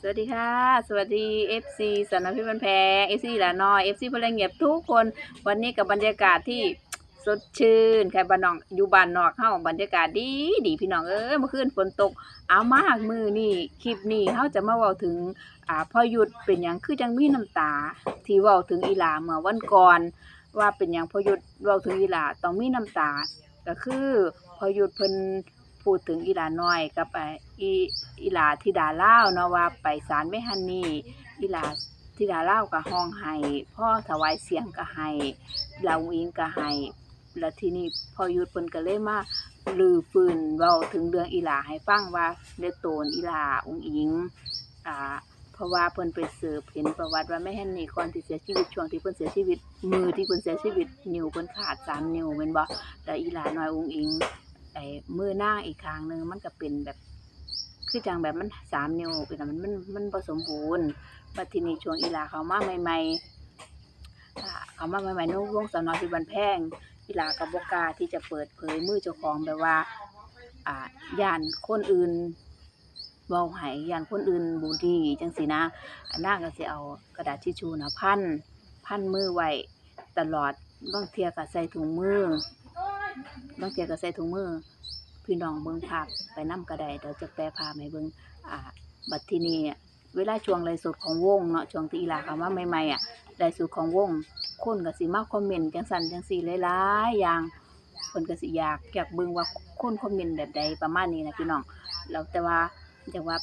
สวัสดีค่ะ สวัสดี FC สันามพิบันแพง FC หลาน้อย FC พลังเงียบทุกคนวันนี้กับบรรยากาศที่สดชื่นใครบ้านนอกอยู่บ้านนอกเฮาบรรยากาศดีดีพี่น้องเอ้ยเมื่อคืนฝนตกเอามากมือนี่คลิปนี้เฮาจะมาเว้าถึงอ่าพ่อยุทธเป็นหยังคือจังมีน้ำตา ที่เว้าถึงอีหลาเมื่อวันก่อน ว่าเป็นหยังพ่อยุทธเว้าถึงอีหลาต้องมีน้ำตา ก็คือพ่อยุทธเพิ่นพูดถึงอีหลาน้อยกับไอ้ อีอีหลาธิดาเล่าเนาะว่าไปศาลแม่ฮันนี่อีหลาธิดาเล่าก็ห้องให้พ่อถวายเสียงก็ให้ลาวอิงก็ให้แล้วทีนี้พอยุทธเพิ่นก็เลยมาลือฟื้นเว้าถึงเรื่องอีหลาให้ฟังว่าเดโตนอีหลาองอิงอ่าเพราะว่าเพิ่นไปสืบเห็นประวัติว่าแม่ฮันนี่ก่อนที่เสียชีวิตช่วงที่เพิ่นเสียชีวิต มือที่เพิ่นเสียชีวิตนิ้วเพิ่นขาดสามนิ้วแม่นบ่แล้วอีหลาน้อยองอิงไอ้มือหน้างอีกข้างหนึ่งมันก็เป็นแบบ คือจังแบบมันสามนิ้วเป็นอะมันมันมันผสมบูรณ์บัดทีนี้ช่วงอีหลาเขามาใหม่ๆอ่เขามาใหม่ๆนุ่งวงสาวนอยที่บันแพงอีลากับบกาที่จะเปิดเผยมือเจ้าของแบบว่าอ่าย่านคนอื่นเว้าห้ย่านคนอื่นบูลลี่จังซี่นะอันนางก็สิเอากระดาษทิชชู่นะพันพันมือไว้ตลอดบางเทียก็ใส่ถุงมือบางเทียก็ใส่ถุงมือ พี่น้องเบิ่งภาพไปนํก็ไดเดี๋ยวจะแปลภาพให้เบิ่งอ่าบัดทีนี้อเวลาช่วงไลฟ์สดของวงเนาะช่วงที่อีลาเข้ามาใหม่ๆอะไลฟ์สดของวงคนก็สิมาคอมเมนต์จังซั่นจังซี่หลายๆอย่างเพิ่นก็สิอยากอยากเบิ่งว่าคนคอมเมนต์แบบใดประมาณนี้นะพี่น้องแล้วแต่ว่าจังว่า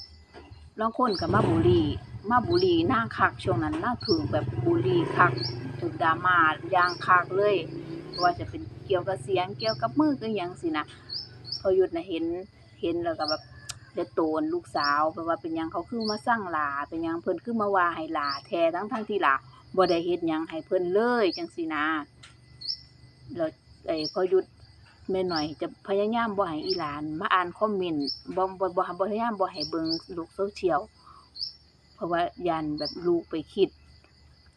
ลางคนก็มาบุรีมาบุรีนางคักช่วงนั้นนางถูกแบบบุรีคักถูกดราม่าอย่างคักเลยว่าจะเป็นเกี่ยวกับเสียงเกี่ยวกับมือคือยังสินะ พอหยุดนะเห็นเห็นแล้วก็แบบเดือดโตนลูกสาวแบบว่าเป็นยังเขาคือมาสร้างหลาเป็นยังเพิ่นคือมาว่าให้หลาแท้ทั้งทั้งที่หลาบ่ได้เฮ็ดยังให้เพิ่นเลยจังซี่นะแล้วไอ้พอหยุดแม่หน่อยจะพยายามบ่ให้อีหลาน มาอ่านคอมเมนต์บ่บ่บ่พยายามบ่ให้เบิ่งโลกโซเชียลเพราะว่ายันแบบลูกไปคิด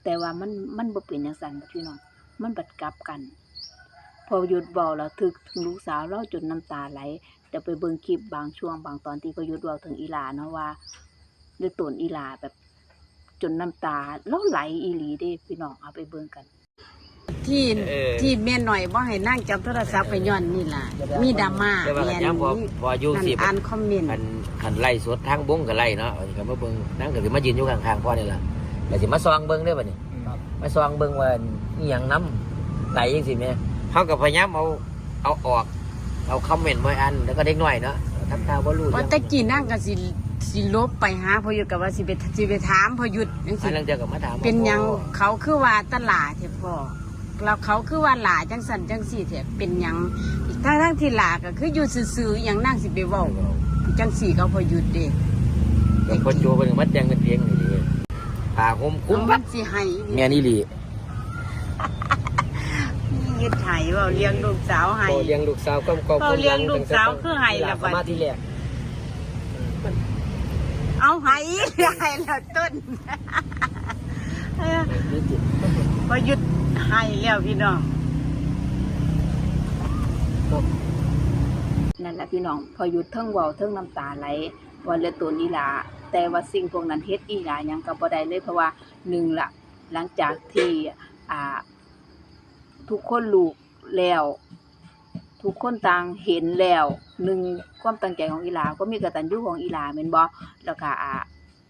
แต่ว่ามันมันบ่เป็นจังซั่นพี่น้องมันบัดกลับกัน พอหยุดเบาแล้วถึกถึงลูกสาวเราจนน้ำตาไหลเดี๋ยวไปเบิ่งคลิปบางช่วงบางตอนที่พอหยุดเบาถึงอีหลาเนาะว่าด้วยตนอีหลาแบบ จนน้ำตาแล้วไหลอีหลีเด้พี่น้องเอาไปเบิ่งกัน ที่เออที่แม่หน่อยบ่ให้นั่งจับโทรศัพท์ไปย้อนนี่ล่ะ มีดราม่าแต่ว่าแม่กันนยังพอพออยู่นั่นสิอ่านคอมเมนต์คันคันไล่สดทางบงก็ไล่เนาะอันนี้ก็มาเบิ่งนั่งก็สิมายืนอยู่ข้างๆพ่อนี่ล่ะแล้วสิมาซองเบิ่งเด้อบัดนี้มาซองเบิ่งว่าอีหยังน้ำไหลจังซี่แม่ เฮาก็พยายามเอาเอาออก เอาคอมเมนต์มาอันแล้วก็เด็กน้อยเนาะทำตาบ่รู้ว่าแตะกี้นั่งก็สิสิลบไปหาพอหยุดกับว่าสิไปสิไปถามพอหยุดจังอัซี่นนั้นเจอก็มาถามเป็นหยังเขาคือว่าตลาดเถอะพ่อแล้วเขาคือว่าหลาจังสันจังสี่เถอะเป็นหยังทั้งทั้งๆที่หลาก็คืออยู่ซื่อๆอย่างนั่งสิไปเว้าจังสี่เขาพอหยุดเด้แต่คนโจเพิ่นก็มาแจ้งกันเพียงนี่ดิผ้าห่มคลุมเอาบัมัดนสิให้แม่นี่หลี ยึดไห้เว้าเลี้ยงลูกสาวให้พอเลี้ยงลูกสาวก็ก็พอเลี้ยงลูกสาวคือให้ล่ะบัดมาที่แรกเอาไหายไหายแล้วต้นนี่จิตพอหยุดไหายแล้วพี่น้อง นั่นแหละพี่น้องพอหยุดเทิงเว้าเทิงน้ำตาไหลว่าเหลือดตัวอีหลาแต่ว่าสิ่งพวกนั้นเฮ็ดอีหลาหยังก็บ่ได้เลยเพราะว่าหนึ่งละหลังจากที่อ่า ทุกคนรู้แล้ว ทุกคนต่างเห็นแล้วหนึ่งความตั้งใจของอีหลาก็มีกระตัญญูของอีหลาแม่นบ่แล้วก็อ่า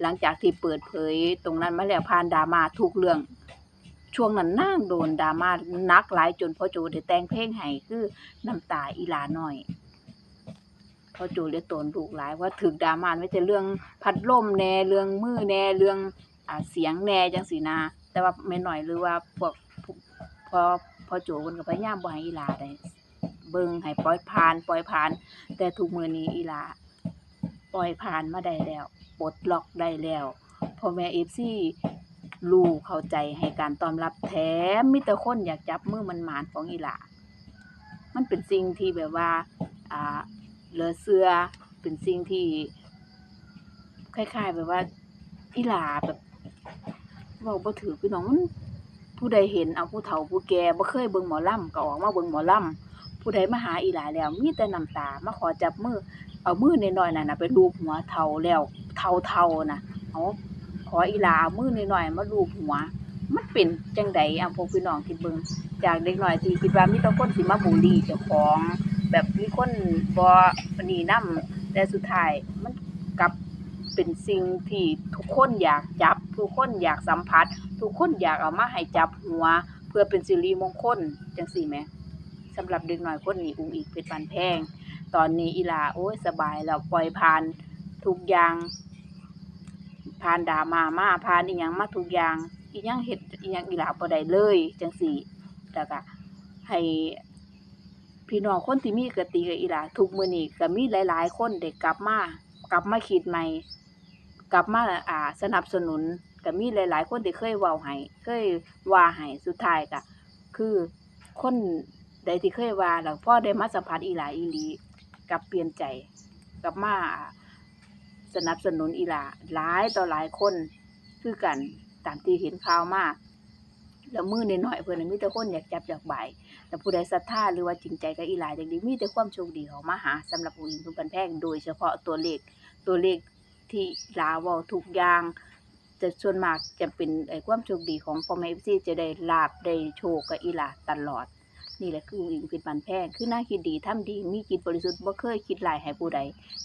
หลังจากที่เปิดเผยตรงนั้นมาแล้วผ่านดราม่าทุกเรื่อง ช่วงนั้นนางโดนดราม่านักหลายจนพ่อโจได้แต่งเพลงให้คือน้ำตาอีหลาน้อยพ่อโจเรียกตนลูกหลายว่าถึกดราม่าไม่ใช่เรื่องพัดลมแน่เรื่องมือแน่เรื่องอ่าเสียงแน่จังสีนาแต่ว่าไม่หน่อยหรือว่าพวกพอ พอโจเพิ่นก็พยายามบ่ให้อีหลาได้เบิ่งให้ปล่อยผ่าน ปล่อยผ่าน แต่ทุกมือนี้อีหลาปล่อยผ่านมาได้แล้วปลดล็อกได้แล้วพ่อแม่ FC รู้เข้าใจให้การต้อนรับแถมมีแต่คนอยากจับมือมันหมานของอีหลามันเป็นสิ่งที่แบบว่าอ่าเหลือเสือเป็นสิ่งที่คล้ายๆแบบว่าอีหลาแบบเว้าบ่ถือพี่น้องมัน ผู้ใดเห็นเอาผู้เฒ่าผู้แก่บ่เคยเบิ่งหมอลำก็ออกมาเบิ่งหมอลำผู้ใดมาหาอีหลาแล้วมีแต่น้ำตามาขอจับมือเอามือน้อยๆนั่นน่ะไปลูบหัวเฒ่าแล้วเท่าๆนะเอาขออีหลาเอามือหน่อยๆมาลูบหัว มันเป็นจังใดอะพวกพี่น้องที่เบิ่งจากเด็กน้อยที่คิดว่ามีแต่คนสิมาบูลลี่เจ้าของ แบบมีคนบ่หนีนํแต่สุดท้ายมันกลับเป็นสิ่งที่ทุกคนอยากจับ ทุกคนอยากสัมผัส ทุกคนอยากเอามาให้จับหัว เพื่อเป็นสิริมงคลจังซี่แหมสำหรับเด็กน้อยคนนี้อุ้งอีกเป็นปันแพง ตอนนี้อีหลาโอ้ยสบายแล้วปล่อยผ่านทุกอย่างผ่านดาม่ามาผ่านอีหยังมาทุกอย่างอีหยังเฮ็ดอีหยังอีหลาบ่ได้เลยจังซี่แล้วก็ให้พี่น้องคนที่มีกติกับอีหลาทุกมือนี้ก็มีหลาย ๆ คนได้กลับมากลับมาคิดใหม่ กลับมาอ่าสนับสนุนก็มีหลาย ๆ คนที่เคยเว้าให้เคยว่าให้สุดท้ายก็คือคนใดที่เคยว่าแล้วพ่อได้มาสัมผัสอีหลาอีหลีกลับเปลี่ยนใจกลับมาสนับสนุนอีหลาหลายต่อหลายคนคือกันตามที่เห็นข่าวมาแล้วมือน้อยเพิ่นนมีแต่คนอยากจับอยากบ่ายแต่ผู้ใดศรัทธาหรือว่าจริงใจกับอีหลาอย่างดีมีแต่ความโชคดีเขามาหาสำหรับผู้หญิงทุกบันแพงโดยเฉพาะตัวเลขตัวเลข ที่ลาเว้าทุกอย่าง จะส่วนมากจะเป็นไอ้ความโชคดีของพ่อแม่ FC จะได้ลาบได้โชคกับอีหลาตลอด นี่แหละคืออิงเป็นบันแพงคือน่าคิดดีทำดีมีจิตบริสุทธิ์บ่เคยคิดลายให้ผู้ใด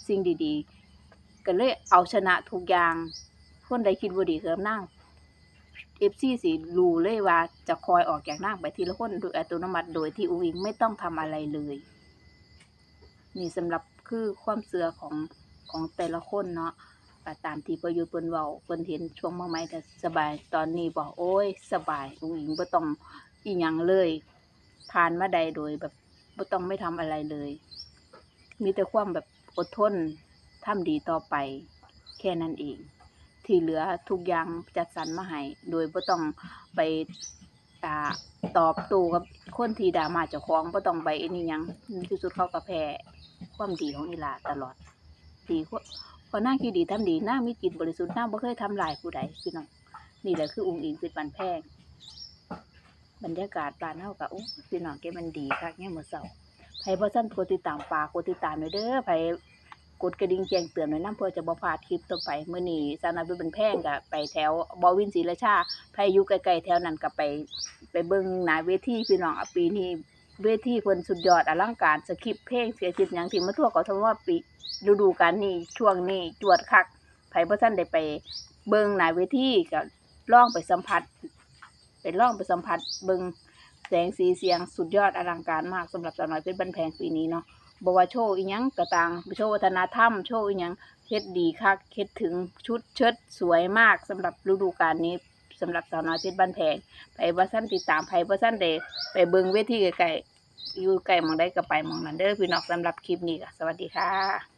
สิ่งดีๆ ก็เลยเอาชนะทุกอย่างคนใดคิดบ่ดีเกิมนั่งเอฟซีสิรู้เลยว่าจะคอยออกจากนั่งไปทีละคนโดยอัตโนมัติโดยที่อูอิงไม่ต้องทำอะไรเลย นี่สำหรับคือความเสือของ ของแต่ละคนเนาะก็ตามที่ประยุทธ์เพิ่นเว้าเพิ่นเห็นช่วงเมาใหม่แต่สบายตอนนี้บอกโอ้ย สบายอูอิงบ่ต้องอีหยังเลยผ่านมาใดโดยแบบบ่ต้องไม่ทำอะไรเลย มีแต่ความแบบอดทนทำดีต่อไป แค่นั้นเอง ที่เหลือทุกอย่างจัดสรรมาให้โดยบ่ต้องไปอ่าตอบโต้กับคนที่ด่ามาเจ้าของบ่ต้องไปอันนี้หยังที่สุดเขาก็แพ้ความดีของอีหลาตลอด ดีกว่าพอหน้าคิดดีทำดีหน้ามีจิตบริสุทธิ์หน้าบ่เคยทำลายผู้ใดพี่น้องนี่แหละคือองค์อิงเป็นบันแพงบรรยากาศบ้านเฮาก็โอ้พี่น้องแกมันดีคักเนี่ยามมื้อเช้าไผบ่ทันกดติดตามปากกติดตามหน่อยเด้อไผกดกระดิ่งแจ้งเตือนหน่อยนํเพื่อจะบ่พลาดคลิปต่อไปเมื้อนี้สานาเป็นแพงก็ไปแถวบอวินศรีราชาไผอยู่ใกลๆแถวนั้นก็ไป ไปเบิ่งหน้าเวทีพี่น้องอะปีนี้เวทีเพิ่นสุดยอดอลังการสคริปเพลงเสียจิตหยังที่มาทั่วก็ทว่าปี ฤดูกาลนี้ช่วงนี้จวดคักไผบ่ทันได้ไปเบิ่งหนาเวทีก็ลองไปสัมผัสไปล่องไปสัมผัสเบิงแสงสีเสียงสุดยอดอลังการมากสำหรับสาวน้อยเพชรบันแพงปีนี้เนาะบว่าโชว์อีหยังกระต่างโชว์วัฒนธรรมโชว์อีหยังเฮ็ดดีคักเฮ็ดถึงชุดเชิดสวยมากสำหรับฤดูกาลนี้สำหรับสาวน้อยเพชรบันแพงไปบ่ซั่นติดตามไปบ่ซั่นได้ไปเบิ่งเวทีไกลๆอยู่ใกล้หมองใดก็ไปมองนั้นเด้อพี่น้องสำหรับคลิปนี้ก็สวัสดีค่ะ